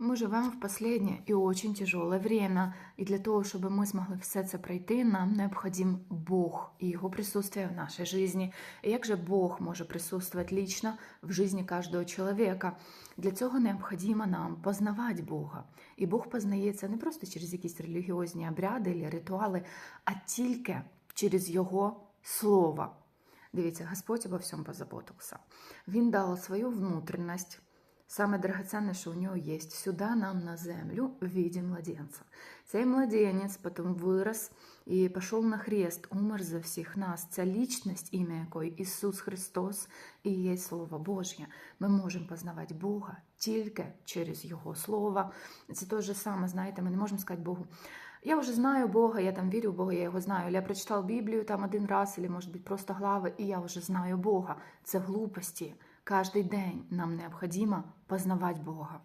Ми живемо в последнє і очень тяжелое время, і для того, щоб ми змогли все це пройти, нам необходим Бог і Його присутствие в нашій житті. І як же Бог може присутствовать лично в житті кожного чоловіка? Для цього необхідно нам познавати Бога. І Бог познається не просто через якісь релігіозні обряди або ритуали, а тільки через Його Слово. Дивіться, Господь обо всьому позаботився. Він дав свою внутрішність, Саме драгоценне, що у нього є, сюди нам на землю в младенця. Цей младенець потім вирос і пішов на хрест, умер за всіх нас. Ця лічність, ім'я якої Ісус Христос і є Слово Божє. Ми можемо познавати Бога тільки через Його Слово. Це те ж саме, знаєте, ми не можемо сказати Богу. Я вже знаю Бога, я там вірю в Бога, я його знаю. Я прочитав Біблію там один раз, або, може бути, просто глави, і я вже знаю Бога. Це глупості. Кожний день нам необходимо познавати Бога.